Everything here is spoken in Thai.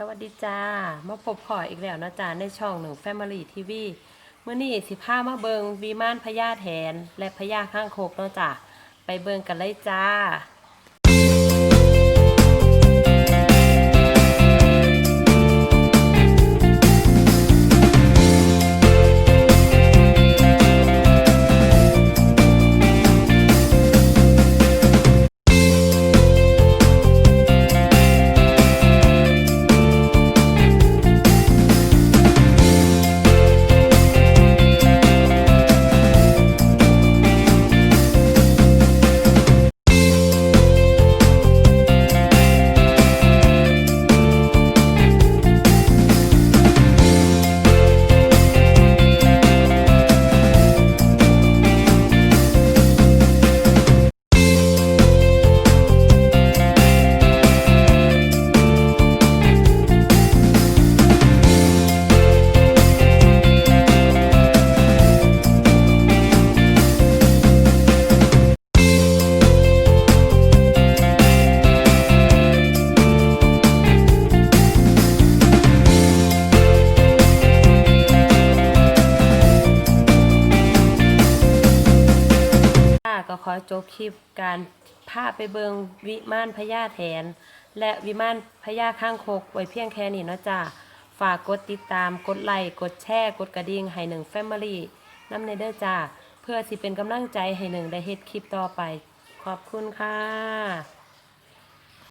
สวัสดีจ้า มาพบพออีกแล้วนะจ้าในช่องหนึ่ง Family TV เมื่อนี้สิพามาเบิงวีมานพญาแทน และพญาข้างโคกเนาะจ้ะไปเบิงกันเลยจ้า ขอจบคลิปการพาไปเบิงวิมานพญาแทน และวิมานพญาข้างโคกไว้เพียงแค่นี้นะจ๊ะฝากกดติดตามกดไลค์กดแชร์กดกระดิ่งให้หนึ่งแฟมิลี่น้ำในเด้อจ้าเพื่อสิเป็นกำลังใจให้หนึ่งได้เฮ็ดคลิปต่อไป ขอบคุณค่ะ